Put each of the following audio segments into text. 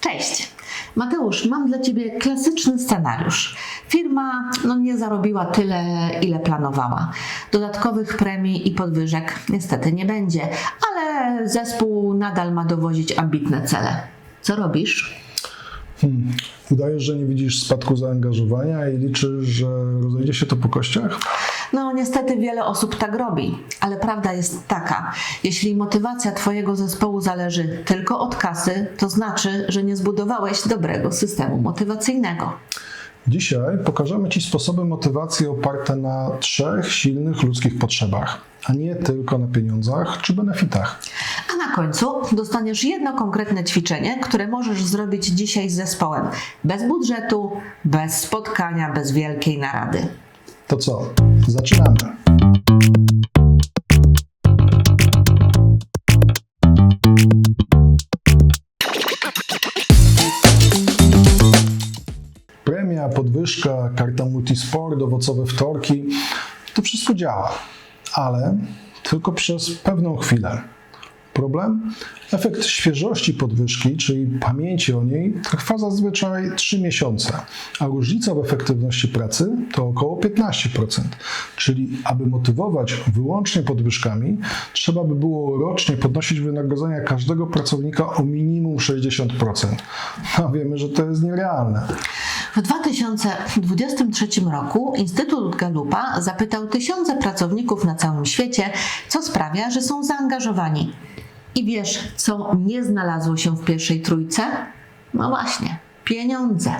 Cześć. Mateusz, mam dla Ciebie klasyczny scenariusz. Firma no, nie zarobiła tyle, ile planowała. Dodatkowych premii i podwyżek niestety nie będzie, ale zespół nadal ma dowozić ambitne cele. Co robisz? Hmm. Udajesz, że nie widzisz spadku zaangażowania i liczysz, że rozejdzie się to po kościach? No, niestety wiele osób tak robi, ale prawda jest taka: jeśli motywacja Twojego zespołu zależy tylko od kasy, to znaczy, że nie zbudowałeś dobrego systemu motywacyjnego. Dzisiaj pokażemy Ci sposoby motywacji oparte na trzech silnych ludzkich potrzebach, a nie tylko na pieniądzach czy benefitach. Na końcu dostaniesz jedno konkretne ćwiczenie, które możesz zrobić dzisiaj z zespołem. Bez budżetu, bez spotkania, bez wielkiej narady. To co? Zaczynamy. Premia, podwyżka, karta multisport, owocowe wtorki to wszystko działa, ale tylko przez pewną chwilę. Problem? Efekt świeżości podwyżki, czyli pamięci o niej, trwa zazwyczaj 3 miesiące, a różnica w efektywności pracy to około 15%. Czyli, aby motywować wyłącznie podwyżkami, trzeba by było rocznie podnosić wynagrodzenia każdego pracownika o minimum 60%. A wiemy, że to jest nierealne. W 2023 roku Instytut Galupa zapytał tysiące pracowników na całym świecie, co sprawia, że są zaangażowani. I wiesz, co nie znalazło się w pierwszej trójce? No właśnie, pieniądze.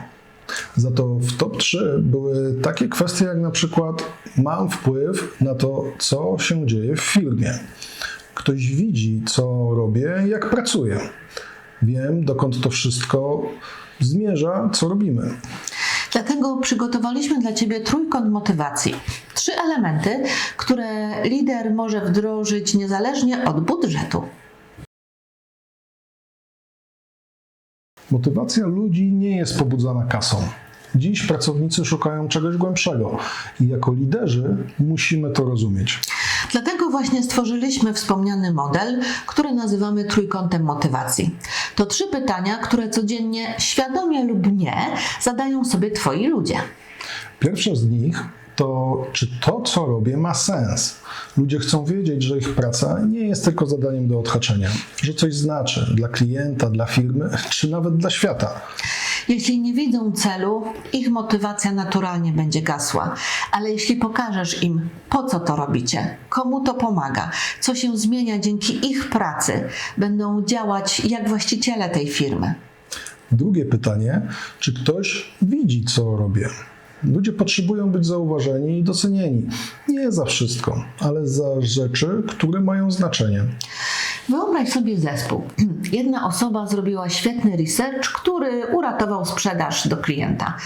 Za to w top 3 były takie kwestie jak na przykład mam wpływ na to, co się dzieje w firmie. Ktoś widzi, co robię, jak pracuję. Wiem, dokąd to wszystko zmierza, co robimy. Dlatego przygotowaliśmy dla Ciebie trójkąt motywacji. Trzy elementy, które lider może wdrożyć niezależnie od budżetu. Motywacja ludzi nie jest pobudzana kasą. Dziś pracownicy szukają czegoś głębszego i jako liderzy musimy to rozumieć. Dlatego właśnie stworzyliśmy wspomniany model, który nazywamy trójkątem motywacji. To trzy pytania, które codziennie, świadomie lub nie, zadają sobie Twoi ludzie. Pierwsze z nich to, czy to, co robię, ma sens. Ludzie chcą wiedzieć, że ich praca nie jest tylko zadaniem do odhaczenia, że coś znaczy dla klienta, dla firmy, czy nawet dla świata. Jeśli nie widzą celu, ich motywacja naturalnie będzie gasła. Ale jeśli pokażesz im, po co to robicie, komu to pomaga, co się zmienia dzięki ich pracy, będą działać jak właściciele tej firmy. Drugie pytanie, czy ktoś widzi, co robię? Ludzie potrzebują być zauważeni i docenieni. Nie za wszystko, ale za rzeczy, które mają znaczenie. Wyobraź sobie zespół. Jedna osoba zrobiła świetny research, który uratował sprzedaż do klienta.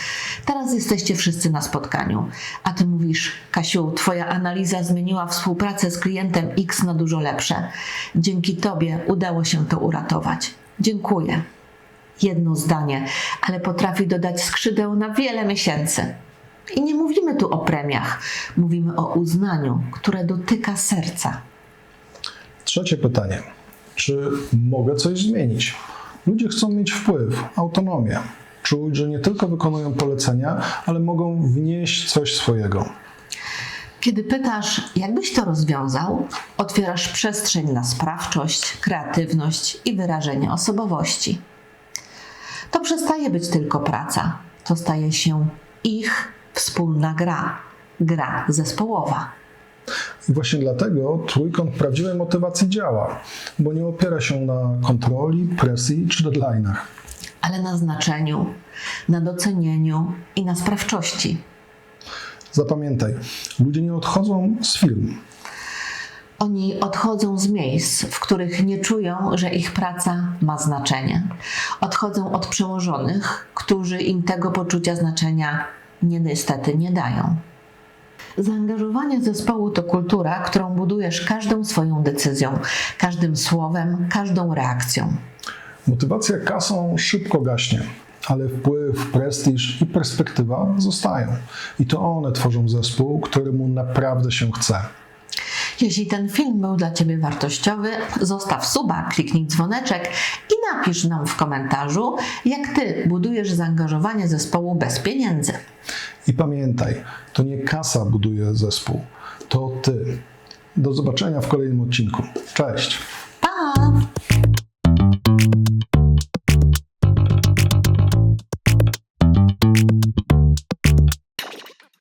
Teraz jesteście wszyscy na spotkaniu, a ty mówisz: Kasiu, twoja analiza zmieniła współpracę z klientem X na dużo lepsze. Dzięki tobie udało się to uratować. Dziękuję. Jedno zdanie, ale potrafi dodać skrzydeł na wiele miesięcy. I nie mówimy tu o premiach, mówimy o uznaniu, które dotyka serca. Trzecie pytanie. Czy mogę coś zmienić? Ludzie chcą mieć wpływ, autonomię, czuć, że nie tylko wykonują polecenia, ale mogą wnieść coś swojego. Kiedy pytasz, jak byś to rozwiązał, otwierasz przestrzeń na sprawczość, kreatywność i wyrażenie osobowości. To przestaje być tylko praca, to staje się ich wspólna gra, gra zespołowa. I właśnie dlatego trójkąt prawdziwej motywacji działa, bo nie opiera się na kontroli, presji czy deadline'ach. Ale na znaczeniu, na docenieniu i na sprawczości. Zapamiętaj, ludzie nie odchodzą z firm. Oni odchodzą z miejsc, w których nie czują, że ich praca ma znaczenie. Odchodzą od przełożonych, którzy im tego poczucia znaczenia nie, niestety nie dają. Zaangażowanie zespołu to kultura, którą budujesz każdą swoją decyzją, każdym słowem, każdą reakcją. Motywacja kasą szybko gaśnie, ale wpływ, prestiż i perspektywa zostają. I to one tworzą zespół, któremu naprawdę się chce. Jeśli ten film był dla Ciebie wartościowy, zostaw suba, kliknij dzwoneczek i napisz nam w komentarzu, jak Ty budujesz zaangażowanie zespołu bez pieniędzy. I pamiętaj, to nie kasa buduje zespół, to ty. Do zobaczenia w kolejnym odcinku. Cześć!